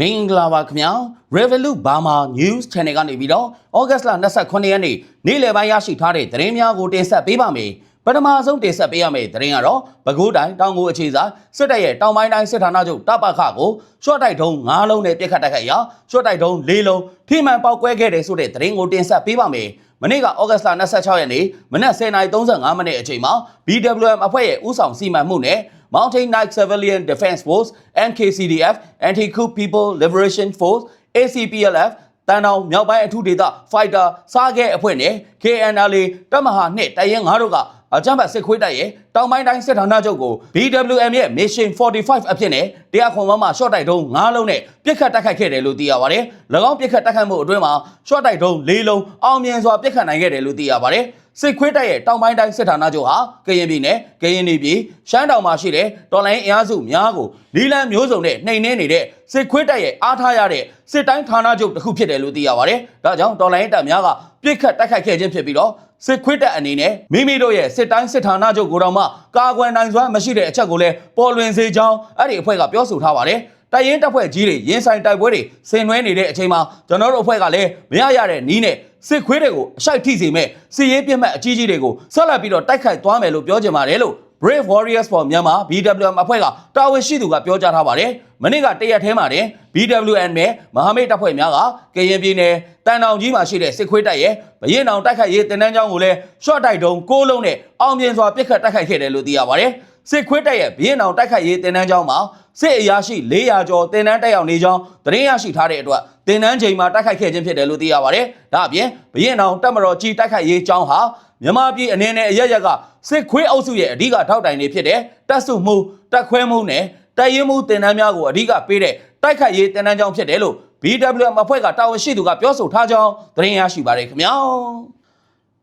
မင်္ဂလာပါခင်ဗျာ Revolut Burma News Channel ကနေပြီးတော့ဩဂတ်လ29ရက်နေ့နေ့လယ်ပိုင်းရရှိထားတဲ့သတင်းများကိုတင်ဆက်ပေးပါမယ်ပထမဆုံးတင်ဆက်ပေးရမယ့်သတင်းကတော့ပဲခူးတိုင်းတောင်ကိုအခြေစာစစ်တပ်ရဲ့တောင်ပိုင်းတိုင်းစစ်ဌာနချုပ်တပ်ပခကိုရှော့တိုက်ထုံး9လုံးနဲ့ပြစ်ခတ်တိုက်ခိုက်ရာရှော့တိုက်ထုံး4လုံးထိမှန်ပေါက်ကွဲခဲ့တယ်ဆိုတဲ့သတင်းကိုတင်ဆက်ပေးပါမယ်မနေ့ကဩဂတ်လ26ရက်နေ့မနက်10:35မိနစ်အချိန်မှာ BWM အဖွဲ့ရဲ့ဥဆောင်စီမံမှုနဲ့ Mountain Knight Civilian Defense Force NKCDF Anti-Coup People Liberation Force ACPLF တန်တောင်မြောက်ပိုင်းအထူးဒေသ Fighter စားခဲ့အဖွဲ့နဲ့ KNLA တပ်မဟာ2တရင်9တို့ကအကြမ်းဖက်စစ်ခွေးတပ်ရဲ့တောင်ပိုင်းတိုင်းစစ်ဌာနချုပ်ကို BWM ရဲ့ Mission 45အဖြစ်နဲ့တရားခွန်မမှာ short တိုက်တုံး9လုံးနဲ့ပြစ်ခတ်တိုက်ခိုက်ခဲ့တယ်လို့သိရပါတယ်။၎င်းပြစ်ခတ်တိုက်ခိုက်မှုအတွင်းမှာ short တိုက်တုံး4လုံးအောင်မြင်စွာပြစ်ခတ်နိုင်ခဲ့တယ်လို့သိရပါတယ်။ စစ်ခွေးတပ်ရဲ့တောင်ပိုင်းတိုင်းစစ်ဌာနချုပ်ဟာကရင်ပြည်နယ်ကရင်ပြည်ပြည်ရှမ်းတောင်မှာရှိတဲ့တော်လိုင်းအင်အားစုများကိုလီလန်မျိုးစုံနဲ့နှိမ်နင်းနေတဲ့စစ်ခွေးတပ်ရဲ့အားထားရတဲ့စစ်တိုင်းဌာနချုပ်တစ်ခုဖြစ်တယ်လို့သိရပါတယ်။ဒါကြောင့်တော်လိုင်းတပ်များကပြစ်ခတ်တိုက်ခိုက်ခဲ့ခြင်းဖြစ်ပြီးတော့စစ်ခွေးတပ်အနေနဲ့မိမိတို့ရဲ့စစ်တိုင်းစစ်ဌာနချုပ်ကိုတော့မှကာကွယ်နိုင်စွမ်းမရှိတဲ့အချက်ကိုလည်းပေါ်လွင်စေကြောင်းအဲ့ဒီအဖွဲ့ကပြောဆိုထားပါတယ်။တိုင်ရင်တပ်ဖွဲ့ကြီးတွေရင်ဆိုင်တိုက်ပွဲတွေဆင်နွှဲနေတဲ့အချိန်မှာကျွန်တော်တို့အဖွဲ့ကလည်းမရရတဲ့နီးနဲ့ စစ်ခွေးတွေကိုအရှိုက်ထိစေမဲ့စစ်ရေးပြစ်မှတ်အကြီးကြီးတွေကိုဆက်လက်ပြီးတော့တိုက်ခိုက်သွားမယ်လို့ပြောချင်ပါတယ်လို့ Brave Warriors for Myanmar BWM အဖွဲ့ကတာဝန်ရှိသူကပြောကြားထားပါတယ်။မနေ့ကတရက်ထဲမှာတင် BWN နဲ့မဟာမိတ်တပ်ဖွဲ့များကကရင်ပြည်နယ်တန်တောင်ကြီးမှာရှိတဲ့စစ်ခွေးတပ်ရဲ့ဘရင်တောင်တိုက်ခိုက်ရေးတင်နန်းကျောင်းကိုလည်း short တိုက်တုံး6လုံးနဲ့အောင်မြင်စွာပစ်ခတ်တိုက်ခိုက်ခဲ့တယ်လို့သိရပါတယ်။ စစ်ခွေးတပ်ရဲ့ဘရင်တောင်တိုက်ခိုက်ရေးတင်နန်းကျောင်းမှာစစ်အရာရှိ400ကျော်တင်နန်းတက်ရောက်နေကြောင်းသတင်းရရှိထားတဲ့အတွက်တင်နန်းချိန်မှာတိုက်ခိုက်ခဲ့ခြင်းဖြစ်တယ်လို့သိရပါတယ်။ဒါအပြင်ဘရင်တောင်တပ်မတော်ကြီးတိုက်ခိုက်ရေးကျောင်းဟာမြန်မာပြည်အနေနဲ့အရရက်ကစစ်ခွေးအုပ်စုရဲ့အဓိကထောက်တိုင်တွေဖြစ်တဲ့တပ်စုမှုတပ်ခွဲမှုနဲ့တပ်ရင်းမှုတင်နန်းများကိုအဓိကပေးတဲ့တိုက်ခိုက်ရေးတင်နန်းကျောင်းဖြစ်တယ်လို့ BWM အဖွဲ့ကတာဝန်ရှိသူကပြောဆိုထားကြောင်းသတင်းရရှိပါတယ်ခင်ဗျာ။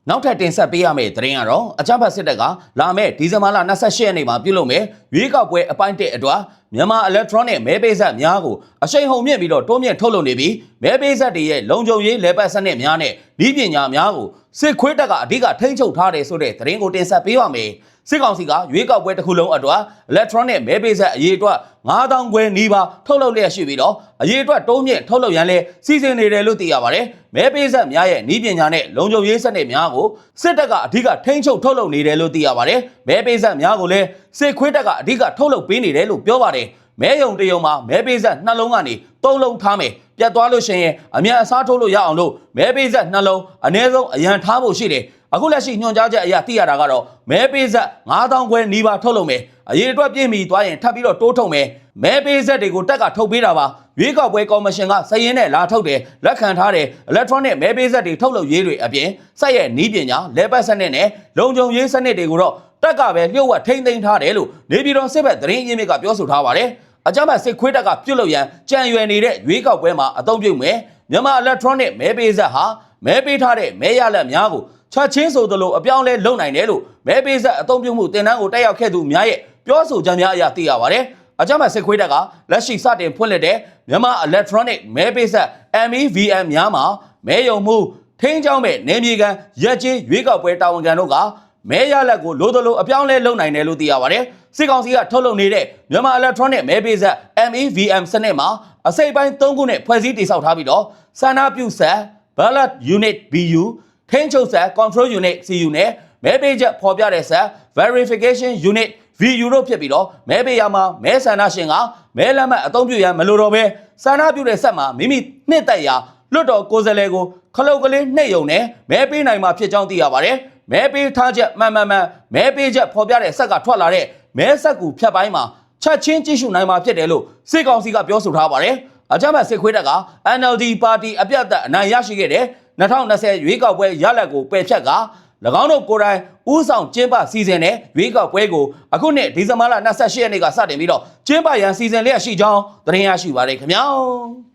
နောက်ထပ်တင်ဆက်ပေးရမယ့်သတင်းကတော့အကြမ်းဖက်စစ်တပ်ကလာမယ့်ဒီဇင်ဘာလ28ရက်နေ့မှာပြုလုပ်မယ့်ရွေးကောက်ပွဲအပိုင်း1အတွက်မြန်မာ electronic မဲပေးဆက်များကိုအရှိန်ဟုန်မြင့်ပြီးတော့တိုးမြင့်ထုတ်လုပ်နေပြီးမဲပေးဆက်တွေရဲ့လုံခြုံရေးလဲပတ်စနစ်များနဲ့ဤပညာများကို စစ်ခွေးတပ်ကအဓိကထိန်းချုပ်ထားတယ်ဆိုတဲ့သတင်းကိုတင်ဆက်ပေးပါမယ်။စစ်ကောင်စီကရွေးကောက်ပွဲတစ်ခုလုံးအတွက် electronic မဲပေးဆက်အရေးအတွက်9000ခွဲနီးပါးထုတ်လုပ်လျက်ရှိပြီးတော့အရေးအတွက်တိုးမြင့်ထုတ်လုပ်ရန်လဲစီစဉ်နေတယ်လို့သိရပါတယ်။မဲပေးဆက်များရဲ့ဤပညာနဲ့လုံခြုံရေးစနစ်များကိုစစ်တပ်ကအဓိကထိန်းချုပ်ထုတ်လုပ်နေတယ်လို့သိရပါတယ်။မဲပေးဆက်များကိုလည်းစစ်ခွေးတပ်ကအဓိကထုတ်လုပ်ပေးနေတယ်လို့ပြောပါတယ်။မဲယုံတယုံမှာမဲပေးဆက်နှလုံးကနေသုံးလုံးထားမယ် ပြတ်သွားလို့ရှိရင်အမြန်အစားထိုးလို့ရအောင်လို့မဲပေးဆက်နှလုံးအ ਨੇ ဆုံးအရန်ထားဖို့ရှိတယ်အခုလက်ရှိညွှန်ကြားချက်အရသိရတာကတော့မဲပေးဆက်9000ခွဲနီးပါးထုတ်လုပ်မယ်အရေးအတွက်ပြည့်မီသွားရင်ထပ်ပြီးတော့တိုးထုတ်မယ်မဲပေးဆက်တွေကိုတက်ကထုတ်ပေးတာပါရွေးကောက်ပွဲကော်မရှင်ကစည်ရင်းနဲ့လာထုတ်တယ်လက်ခံထားတယ် electronic မဲပေးဆက်တွေထုတ်လုပ်ရေးတွေအပြင်စက်ရဲ့နီးပညာလဲပတ်စနစ်နဲ့လုံခြုံရေးစနစ်တွေကိုတော့တက်ကပဲလျှို့ဝှက်ထိမ့်သိမ်းထားတယ်လို့နေပြည်တော်စစ်ဘက်သတင်းရင်းမြစ်ကပြောဆိုထားပါတယ် အကြမ်းဖက်စစ်ခွေးတပ်ကပြုတ်လို့ရန်ကြံရွယ်နေတဲ့ရွေးကောက်ပွဲမှာအသုံးပြုမယ်မြန်မာ electronic မဲပေးဆက်ဟာမဲပေးထားတဲ့မဲရလက်များကိုချက်ချင်းဆိုသလိုအပြောင်းလဲလုပ်နိုင်တယ်လို့မဲပေးဆက်အသုံးပြုမှုတင်နန်းကိုတက်ရောက်ခဲ့သူများရဲ့ပြောဆိုချက်များအရသိရပါတယ်အကြမ်းဖက်စစ်ခွေးတပ်ကလက်ရှိစတင်ဖွင့်လှစ်တဲ့မြန်မာ electronic မဲပေးဆက် MEVM များမှာမဲယုံမှုထိန်းချောင်းမဲ့နေမြေကန်ရက်ချင်းရွေးကောက်ပွဲတာဝန်ခံတို့က မဲရလက်ကိုလိုသလိုအပြောင်းလဲလုပ်နိုင်တယ်လို့သိရပါတယ်။စစ်ကောင်စီကထုတ်လုပ်နေတဲ့မြန်မာ electronic မဲပေးဆက် MEVM စနစ်မှာအစိပ်ပိုင်း၃ခုနဲ့ဖွဲ့စည်းတည်ဆောက်ထားပြီးတော့စန္ဒပြုဆက် ballot unit BU ထိန်းချုပ်ဆက် control unit CU နဲ့မဲပေးချက်ဖော်ပြတဲ့ဆက် verification unit VU တို့ဖြစ်ပြီးတော့မဲပေးရမှာမဲဆန္ဒရှင်ကမဲလက်မှတ်အသုံးပြုရန်မလိုတော့ဘဲဆန္ဒပြုတဲ့ဆက်မှာမိမိနှစ်သက်ရာလွတ်တော်ကိုယ်စားလှယ်ကိုခလုတ်ကလေးနှိပ်ယုံနဲ့မဲပေးနိုင်မှာဖြစ်ကြောင်းသိရပါတယ်။ မဲပေးထားချက်မှန်မှန်မှန်မဲပေးချက်ဖော်ပြတဲ့ဆက်ကထွက်လာတဲ့မဲဆက်ကူဖြတ်ပိုင်းမှာချက်ချင်းကြည့်ရှုနိုင်မှာဖြစ်တယ်လို့စစ်ကောင်စီကပြောဆိုထားပါတယ်။အကြမ်းဖက်စစ်ခွေးတပ်က NLD ပါတီအပြတ်သက်အနိုင်ရရှိခဲ့တဲ့2020ရွေးကောက်ပွဲရလဒ်ကိုပယ်ဖြတ်က၎င်းတို့ကိုယ်တိုင်ဥဆောင်ကျင်းပစီစဉ်တဲ့ရွေးကောက်ပွဲကိုအခုနှစ်ဒီဇင်ဘာလ28ရက်နေ့ကစတင်ပြီးတော့ကျင်းပရန်စီစဉ်လျက်ရှိကြောင်းသတင်းရရှိပါတယ်ခင်ဗျာ။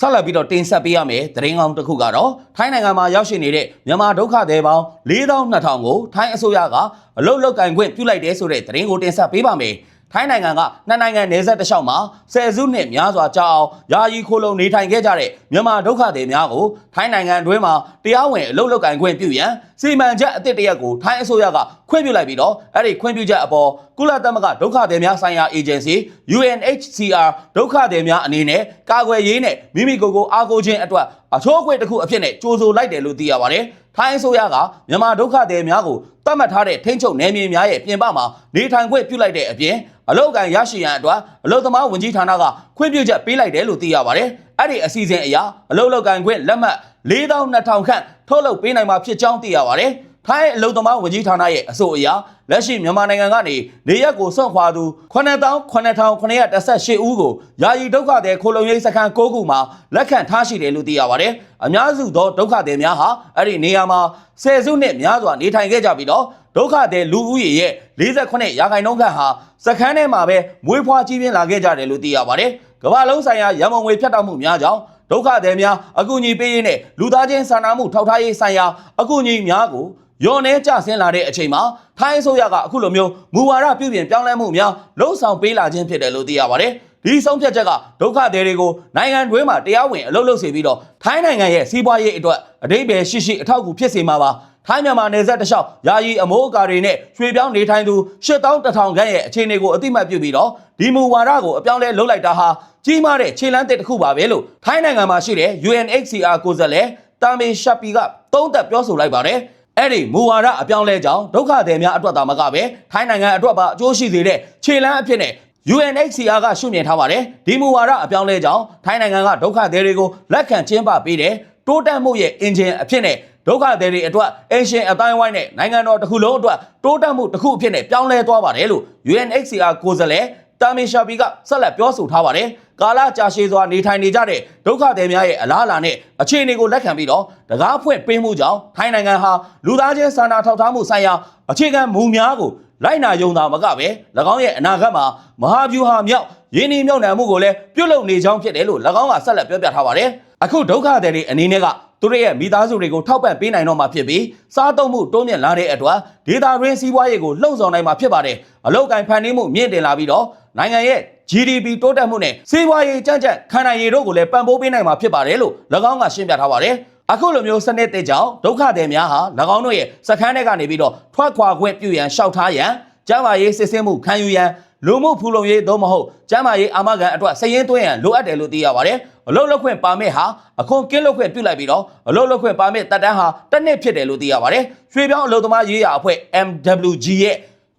ဆက်လက်ပြီးတော့တင်ဆက်ပေးရမယ်သတင်းကောင်းတစ်ခုကတော့ထိုင်းနိုင်ငံမှာရောက်ရှိနေတဲ့မြန်မာဒုက္ခသည်ပေါင်း4200ကိုထိုင်းအစိုးရကအလုတ်လောက်ကင်ခွင့်ပြုလိုက်တယ်ဆိုတဲ့သတင်းကိုတင်ဆက်ပေးပါမယ်။ ထိုထိုင်းနိုင်ငံကနှစ်နိုင်ငံနယ်စပ်တစ်လျှောက်မှာဆယ်စုနှစ်များစွာကြာအောင်ယာယီခိုလုံနေထိုင်ခဲ့ကြတဲ့မြန်မာဒုက္ခသည်များကိုထိုင်းနိုင်ငံတွင်းမှာတရားဝင်အလုပ်လုပ်ကင်ခွင့်ပြုရန်စီမံချက်အသစ်တစ်ရပ်ကိုထိုင်းအစိုးရကခွင့်ပြုလိုက်ပြီးတော့အဲ့ဒီခွင့်ပြုချက်အပေါ်ကုလသမဂ္ဂဒုက္ခသည်များဆိုင်ရာအေဂျင်စီ UNHCR ဒုက္ခသည်များအနေနဲ့ကာကွယ်ရေးနဲ့မိမိကိုယ်ကိုအားကိုးခြင်းအတွက်အချိုးအကွေ့တစ်ခုအဖြစ်နဲ့ကြိုးဆိုလိုက်တယ်လို့သိရပါတယ်။ ထိုင်းအစိုးရကမြန်မာဒုက္ခသည်များကိုတတ်မှတ်ထားတဲ့ထိန်းချုပ်နယ်မြေများရဲ့ပြင်ပမှာနေထိုင်ခွင့်ပြုလိုက်တဲ့အပြင်အလုတ်ကန်ရရှိရန်အတွက်အလုတ်သမားဝန်ကြီးဌာနကခွင့်ပြုချက်ပေးလိုက်တယ်လို့သိရပါတယ်။အဲ့ဒီအစီအစဉ်အရအလုတ်လောက်ကန်ခွင့်လက်မှတ်4200ခန့်ထုတ်လုပ်ပေးနိုင်မှာဖြစ်ကြောင်းသိရပါတယ်။ ထိုင်းအလုတ်သမားဝန်ကြီးဌာနရဲ့အဆိုအရလက်ရှိမြန်မာနိုင်ငံကနေနေရက်ကိုစွန့်ခွာသူ99,918ဦးကိုယာယီဒုက္ခသည်ခိုလုံရေးစခန်း9ခုမှာလက်ခံထားရှိတယ်လို့သိရပါတယ်။အများစုသောဒုက္ခသည်များဟာအဲ့ဒီနေရာမှာဆယ်စုနှစ်များစွာနေထိုင်ခဲ့ကြပြီးတော့ဒုက္ခသည်လူဦးရေရဲ့48ရာခိုင်နှုန်းခန့်ဟာစခန်းထဲမှာပဲမွေးဖွားကြီးပြင်းလာခဲ့ကြတယ်လို့သိရပါတယ်။ကမ္ဘာလုံးဆိုင်ရာရန်မုံငွေဖြတ်တောက်မှုများကြောင့်ဒုက္ခသည်များအကူအညီပေးရေးနဲ့လူသားချင်းစာနာမှုထောက်ထားရေးဆိုင်ရာအကူအညီများကို ရောနေကြဆင်းလာတဲ့အချိန်မှာထိုင်းအစိုးရကအခုလိုမျိုးမူဝါဒပြုပြင်ပြောင်းလဲမှုများလှုံ့ဆော်ပေးလာခြင်းဖြစ်တယ်လို့သိရပါတယ်။ဒီဆုံးဖြတ်ချက်ကဒုက္ခသည်တွေကိုနိုင်ငံတွင်းမှာတရားဝင်အလုပ်လုပ်စေပြီးတော့ထိုင်းနိုင်ငံရဲ့စီးပွားရေးအတွက်အတိတ်ပဲရှိရှိအထောက်အကူဖြစ်စေမှာပါ။ထိုင်းမြန်မာနယ်စပ်တစ်လျှောက်ယာယီအမိုးအကာတွေနဲ့ရွှေပြောင်းနေထိုင်သူ8100ခန့်ရဲ့အခြေအနေကိုအတိမတ်ပြုပြီးတော့ဒီမူဝါဒကိုအပြောင်းလဲလုပ်လိုက်တာဟာကြီးမားတဲ့ခြေလှမ်းသစ်တစ်ခုပါပဲလို့ထိုင်းနိုင်ငံမှာရှိတဲ့ UNHCR ကိုယ်စားလှယ်တာမင်ရှပ်ပီကသုံးသပ်ပြောဆိုလိုက်ပါတယ်။ အဲ့ဒီမူဝါဒအပြောင်းလဲကြောင်းဒုက္ခသည်များအတွက်သာမကပဲထိုင်းနိုင်ငံအတွက်ပါအကျိုးရှိစေတဲ့ခြေလှမ်းအဖြစ်နဲ့ UNHCR ကရှုမြင်ထားပါတယ်ဒီမူဝါဒအပြောင်းလဲကြောင်းထိုင်းနိုင်ငံကဒုက္ခသည်တွေကိုလက်ခံကျင်းပပေးတယ်တိုးတက်မှုရဲ့အင်ဂျင်အဖြစ်နဲ့ဒုက္ခသည်တွေအတွက်အင်ရှင်အတိုင်းဝိုင်းနဲ့နိုင်ငံတော်တစ်ခုလုံးအတွက်တိုးတက်မှုတစ်ခုအဖြစ်နဲ့ပြောင်းလဲသွားပါတယ်လို့ UNHCR ကိုယ်စားလှယ် တာမင်ရှာပီကဆက်လက်ပြောဆိုထားပါတယ်ကာလကြာရှည်စွာနေထိုင်နေကြတဲ့ဒုက္ခသည်များရဲ့အလားအလာနဲ့အခြေအနေကိုလက်ခံပြီးတော့တကားဖွင့်ပေးမှုကြောင့်ထိုင်းနိုင်ငံဟာလူသားချင်းစာနာထောက်ထားမှုဆိုင်ရာအခြေခံမူများကိုလိုက်နာယုံတာမကပဲ၎င်းရဲ့အနာဂတ်မှာမဟာဗျူဟာမြောက်ရင်းနှီးမြှုပ်နှံမှုကိုလည်းပြုလုပ်နေကြောင်းဖြစ်တယ်လို့၎င်းကဆက်လက်ပြောပြထားပါတယ်အခုဒုက္ခသည်တွေအနေနဲ့ကသူတို့ရဲ့မိသားစုတွေကိုထောက်ပံ့ပေးနိုင်တော့မှာဖြစ်ပြီးစားသုံးမှုတိုးမြင့်လာတဲ့အတွက်ဒေတာရင်းစီးပွားရေးကိုလှုံ့ဆော်နိုင်မှာဖြစ်ပါတယ်အလောက်ကန်ဖန်တီးမှုမြင့်တင်လာပြီးတော့ နိုင်ငံရဲ့ GDP တိုးတက်မှုနဲ့စီးပွားရေးကြမ်းကြမ်းခံနိုင်ရည်တို့ကိုလည်းပံ့ပိုးပေးနိုင်မှာဖြစ်ပါတယ်လို့၎င်းကရှင်းပြထားပါတယ်အခုလိုမျိုးစနစ်တစ်ကြောင့်ဒုက္ခသည်များဟာ၎င်းတို့ရဲ့စခန်းထဲကနေပြီးတော့ထွက်ခွာခွင့်ပြုရန်ရှောက်ထားရန်ကျန်းမာရေးစစ်ဆေးမှုခံယူရန်လူမှုဖူလုံရေးသို့မဟုတ်ကျန်းမာရေးအာမခံအတွက်စည်ရင်းသွင်းရန်လိုအပ်တယ်လို့သိရပါတယ်အလုပ်လုပ်ခွင့်ပါမစ်ဟာအခွန်ကင်းလုပ်ခွင့်ပြုလိုက်ပြီးတော့အလုပ်လုပ်ခွင့်ပါမစ်တက်တန်းဟာတစ်နှစ်ဖြစ်တယ်လို့သိရပါတယ်ရွှေပြောင်းအလုပ်သမားရေးရာအဖွဲ့ MWG ရဲ့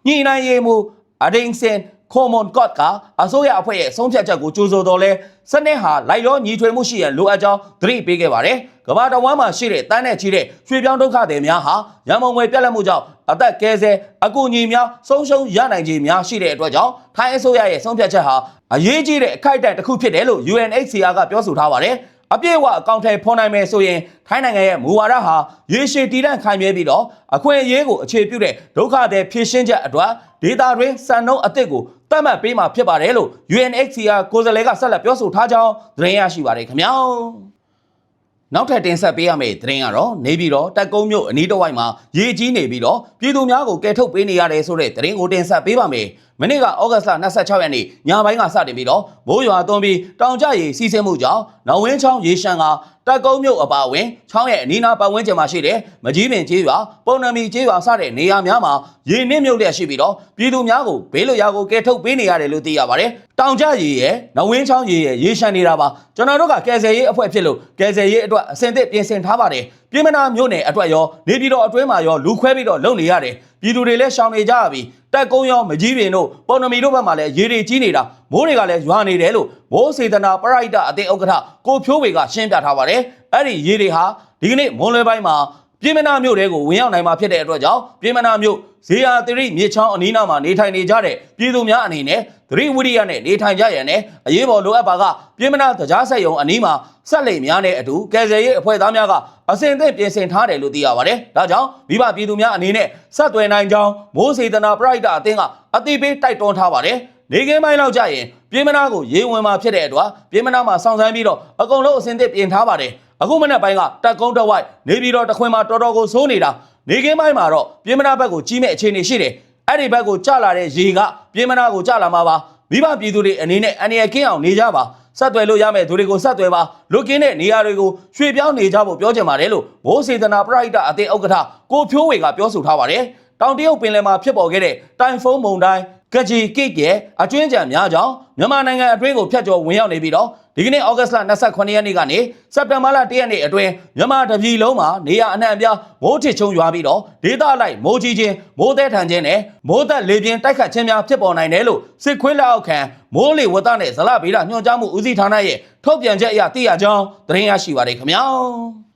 ညှိနှိုင်းရေးမှုအဒိန်စင် ခွန်မွန်ကော့ကအစိုးရအဖွဲ့ရဲ့ဆုံးဖြတ်ချက်ကိုကြိုးဆိုတော်လဲစနစ်ဟာလိုက်ရောညီထွေမှုရှိရန်လိုအပ်ကြောင်းသတိပေးခဲ့ပါတယ်။ကမ္ဘာတော်ဝမ်းမှာရှိတဲ့တန်းနဲ့ချီတဲ့ရွှေပြောင်းဒုက္ခသည်များဟာရန်မုံငွေပြက်လက်မှုကြောင့်အသက်ကဲဆဲအကူအညီများဆုံးရှုံးရနိုင်ခြင်းများရှိတဲ့အတွက်ကြောင့်ထိုင်းအစိုးရရဲ့ဆုံးဖြတ်ချက်ဟာအရေးကြီးတဲ့အခိုက်အတန့်တစ်ခုဖြစ်တယ်လို့ UNHCR ကပြောဆိုထားပါတယ်။ အပြည့်အဝအကောင့်ထဲဖော်နိုင်မယ်ဆိုရင်ထိုင်းနိုင်ငံရဲ့မူဝါဒဟာရေရှည်တည်တံ့ခိုင်မြဲပြီးတော့အခွင့်အရေးကိုအခြေပြုတဲ့ဒုက္ခသည်ဖြည့်ရှင်းချက်အတွက်ဒေတာတွင်စံနှုန်းအသစ်ကိုတတ်မှတ်ပေးမှာဖြစ်ပါတယ်လို့ UNHCR ကိုယ်စားလှယ်ကဆက်လက်ပြောဆိုထားကြောင်းသတင်းရရှိပါတယ်ခင်ဗျာနောက်ထပ်တင်ဆက်ပေးရမယ့်သတင်းကတော့နေပြည်တော်တက်ကုန်းမြို့အနီးတစ်ဝိုက်မှာရေကြီးနေပြီးတော့ပြည်သူများကိုကယ်ထုတ်ပေးနေရတယ်ဆိုတဲ့သတင်းကိုတင်ဆက်ပေးပါမယ်။ မနေ့ကဩဂတ်လ26ရက်နေ့ညပိုင်းကစတင်ပြီးတော့မိုးရွာသွန်းပြီးတောင်ကျရေစီးဆင်းမှုကြောင့်နောင်ဝင်းချောင်းရေရှမ်းကတက်ကုန်းမြို့အပါအဝင်ချောင်းရဲ့အနီးနားပတ်ဝန်းကျင်မှာရှိတဲ့မကြီးပင်ကျေးရွာပုံနမီကျေးရွာစတဲ့နေရာများမှာရေနစ်မြုပ်လျက်ရှိပြီးတော့ပြည်သူများကိုဘေးလွတ်ရာကိုကယ်ထုတ်ပေးနေရတယ်လို့သိရပါတယ်။တောင်ကျရေရဲ့နောင်ဝင်းချောင်းရေရဲ့ရေရှမ်းနေတာပါကျွန်တော်တို့ကကယ်ဆယ်ရေးအဖွဲ့ဖြစ်လို့ကယ်ဆယ်ရေးအတွက်အစင်သစ်ပြင်ဆင်ထားပါတယ်။ပြည်မနာမြို့နယ်အတွက်ရောနေပြည်တော်အတွင်းမှာရောလူခွဲပြီးတော့လုံနေရတယ်ပြည်သူတွေလည်းရှောင်နေကြရပြီ တက်ကုန်းရောမကြီးပင်တို့ပုံနမီတို့ဘက်မှာလည်းရေတွေကြီးနေတာမိုးတွေကလည်းရွာနေတယ်လို့မိုးစေတနာပရိုက်တာအသင်းဥက္ကဋ္ဌကိုဖြိုးဝေကရှင်းပြထားပါတယ်အဲ့ဒီရေတွေဟာဒီကနေ့မွန်လွယ်ပိုင်းမှာပြည်မနာမြို့တဲကိုဝင်ရောက်နိုင်မှာဖြစ်တဲ့အတွက်ကြောင့်ပြည်မနာမြို့ဇေယျသရိမြေချောင်းအနီးနားမှာနေထိုင်နေကြတဲ့ပြည်သူများအနေနဲ့ သတိဝိရိယနဲ့နေထိုင်ကြရန်နဲ့အရေးပေါ်လိုအပ်ပါကပြည်မနာတရားဆက်ယုံအနီးမှာဆက်လက်များနဲ့အတူကယ်ဆယ်ရေးအဖွဲ့သားများကအစဉ်အသင့်ပြင်ဆင်ထားတယ်လို့သိရပါတယ်။ဒါကြောင့်မိဘပြည်သူများအနေနဲ့ဆက်သွယ်နိုင်ကြောင်းမိုးစေတနာပရိုက်တာအသင်းကအတိပေးတိုက်တွန်းထားပါတယ်။နေကင်းပိုင်းလောက်ကြရင်ပြည်မနာကိုရေဝင်မှာဖြစ်တဲ့အတွက်ပြည်မနာမှာစောင့်ဆိုင်းပြီးတော့အကုန်လုံးအစဉ်အသင့်ပြင်ထားပါတယ်။အခုမနေ့ပိုင်းကတက်ကုန်းတက်ဝိုက်နေပြီးတော့တခွင်မှာတော်တော်ကိုစိုးနေတာနေကင်းပိုင်းမှာတော့ပြည်မနာဘက်ကိုကြီးမဲ့အခြေအနေရှိတယ် အဲ့ဒီဘက်ကိုကြလာတဲ့ရေကပြေးမနာကိုကြလာမှာပါမိဘပြည်သူတွေအနေနဲ့အနေရကင်းအောင်နေကြပါဆက်သွယ်လို့ရမယ့်သူတွေကိုဆက်သွယ်ပါလူကင်းတဲ့နေရာတွေကိုရွှေ့ပြောင်းနေကြဖို့ပြောချင်ပါတယ်လို့မိုးစေတနာပရိဒအသင်းဥက္ကဋ္ဌကိုဖြိုးဝေကပြောဆိုထားပါတယ်တောင်တရုတ်ပင်လယ်မှာဖြစ်ပေါ်ခဲ့တဲ့တိုင်ဖုန်းမုန်တိုင်း ကကြီးကိတ်ရဲ့အကျွင်းကြံများကြောင့်မြန်မာနိုင်ငံအတွင်းကိုဖျက်ကျော်ဝင်ရောက်နေပြီးတော့ဒီကနေ့ဩဂတ်စ်လ28ရက်နေ့ကနေစက်တင်ဘာလ1ရက်နေ့အတွင်းမြန်မာတပြည်လုံးမှာနေရအနှံ့အပြားမိုးထစ်ချုံရွာပြီးတော့ဒေသလိုက်မိုးကြီးခြင်းမိုးသည်ထန်ခြင်းနဲ့မိုးသက်လေပြင်းတိုက်ခတ်ခြင်းများဖြစ်ပေါ်နိုင်တယ်လို့စစ်ခွေးလက်အောက်ခံမိုးလေဝသနဲ့ဇလဗေဒညွှန်ကြားမှုဦးစီးဌာနရဲ့ထုတ်ပြန်ချက်အရသိရကြောင်းသတင်းရရှိပါတယ်ခင်ဗျာ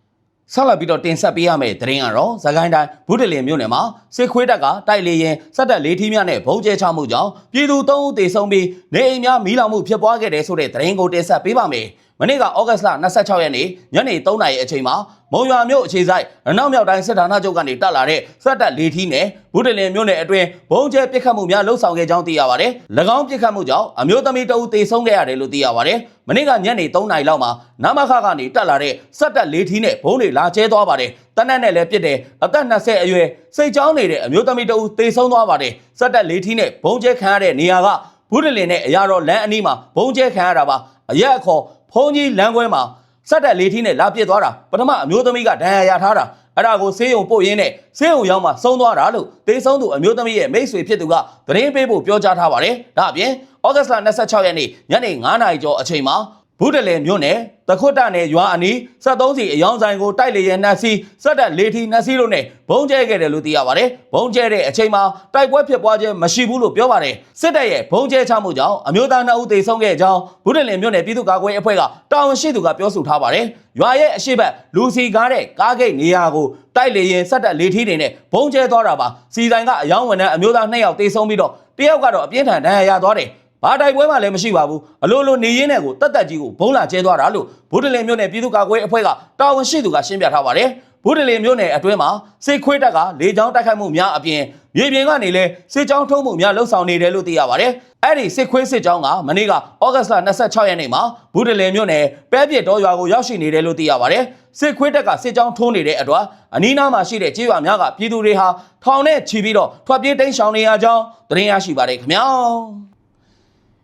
ဆက်လက်ပြီးတော့တင်ဆက်ပေးရမယ့်သတင်းကတော့သခိုင်းတိုင်းဘုဒ္ဓလင်မြို့နယ်မှာစစ်ခွေးတပ်ကတိုက်လေရင်စက်တပ်လေးထီးများနဲ့ဘုံကျဲချမှုကြောင့်ပြည်သူ၃ဦးသေဆုံးပြီးနေအိမ်များမီးလောင်မှုဖြစ်ပွားခဲ့တယ်ဆိုတဲ့သတင်းကိုတင်ဆက်ပေးပါမယ်။ မနေ့ကဩဂတ်စ်လ26ရက်နေ့ညနေ3နာရီအချိန်မှာမုံရွာမြို့အခြေဆိုင်အနောက်မြောက်တိုင်းစစ်ဌာနချုပ်ကနေတက်လာတဲ့စက်တပ်လေးထီးနဲ့ဘုဒ္ဓလင်မြို့နယ်အတွင်းဘုံကျဲပစ်ခတ်မှုများလှုပ်ဆောင်ခဲ့ကြောင်းသိရပါတယ်။၎င်းပစ်ခတ်မှုကြောင့်အမျိုးသမီးတအုပ်သေဆုံးခဲ့ရတယ်လို့သိရပါတယ်။မနေ့ကညနေ3နာရီလောက်မှာနမခကနေတက်လာတဲ့စက်တပ်လေးထီးနဲ့ဘုံတွေလာကျဲသွားပါတယ်။တနက်နဲ့လည်းပြစ်တယ်အသက်20အရွယ်စိတ်ကြောင်းနေတဲ့အမျိုးသမီးတအုပ်သေဆုံးသွားပါတယ်။စက်တပ်လေးထီးနဲ့ဘုံကျဲခံရတဲ့နေရာကဘုဒ္ဓလင်နဲ့အရာတော်လမ်းအနီးမှာဘုံကျဲခံရတာပါ။အရက်အခေါ် ဖုံးကြီးလမ်းခွဲမှာစက်တက်လေးထီးနဲ့လာပြစ်သွားတာပထမအမျိုးသမီးကဒဏ်ရာရထားတာအဲ့ဒါကိုဆေးရုံပို့ရင်းနဲ့ဆေးရုံရောက်မှဆုံးသွားတာလို့တေဆုံးသူအမျိုးသမီးရဲ့မိတ်ဆွေဖြစ်သူကသတင်းပေးဖို့ပြောကြားထားပါတယ်ဒါအပြင်ဩဂတ်စ်လ26ရက်နေ့ညနေ9:00နာရီကျော်အချိန်မှာ ဘုဒ္ဓလင်မြို့နယ်တခွတ်တနယ်ရွာအနီး73စီအယောင်ဆိုင်ကိုတိုက်လေရင်နှက်စီစက်တက်လေးထီနှက်စီတို့နဲ့ဘုံကျဲခဲ့တယ်လို့သိရပါတယ်။ဘုံကျဲတဲ့အချိန်မှာတိုက်ပွဲဖြစ်ပွားခြင်းမရှိဘူးလို့ပြောပါတယ်။စစ်တပ်ရဲ့ဘုံကျဲချမှုကြောင့်အမျိုးသား2ဦးသေဆုံးခဲ့ကြောင်းဘုဒ္ဓလင်မြို့နယ်ပြည်သူ့ကာကွယ်ရေးအဖွဲ့ကတာဝန်ရှိသူကပြောဆိုထားပါတယ်။ရွာရဲ့အရှိတ်လူစီကားတဲ့ကားဂိတ်နေရာကိုတိုက်လေရင်စက်တက်လေးထီတွေနဲ့ဘုံကျဲသွားတာပါ။စီဆိုင်ကအယောင်ဝန်ထမ်းအမျိုးသား2ယောက်သေဆုံးပြီးတော့တယောက်ကတော့အပြင်းထန်ဒဏ်ရာရသွားတယ်။ ဘာတိုက်ပွဲမှလည်းမရှိပါဘူးအလိုလိုနေရင်းနဲ့ကိုတက်တက်ကြီးကိုဘုံလာကျဲသွားတာလို့ဘုဒ္ဓလင်မြို့နယ်ပြည်သူ့ကာကွယ်ရေးအဖွဲ့ကတာဝန်ရှိသူကရှင်းပြထားပါတယ်ဘုဒ္ဓလင်မြို့နယ်အတွင်းမှာစစ်ခွေးတပ်ကလေကြောင်းတိုက်ခိုက်မှုများအပြင်မြေပြင်ကနေလည်းစစ်ကြောင်းထုံးမှုများလှုပ်ဆောင်နေတယ်လို့သိရပါတယ်အဲ့ဒီစစ်ခွေးစစ်ကြောင်းကမနေ့ကဩဂတ်စ်လ26ရက်နေ့မှာဘုဒ္ဓလင်မြို့နယ်ပဲပြစ်တော်ရွာကိုရောက်ရှိနေတယ်လို့သိရပါတယ်စစ်ခွေးတပ်ကစစ်ကြောင်းထိုးနေတဲ့အတွက်အနီးနားမှာရှိတဲ့ကြေးရွာများကပြည်သူတွေဟာထောင်နဲ့ချီပြီးတော့ထွက်ပြေးတိမ်းရှောင်နေရကြောင်းသတင်းရရှိပါတယ်ခင်ဗျာ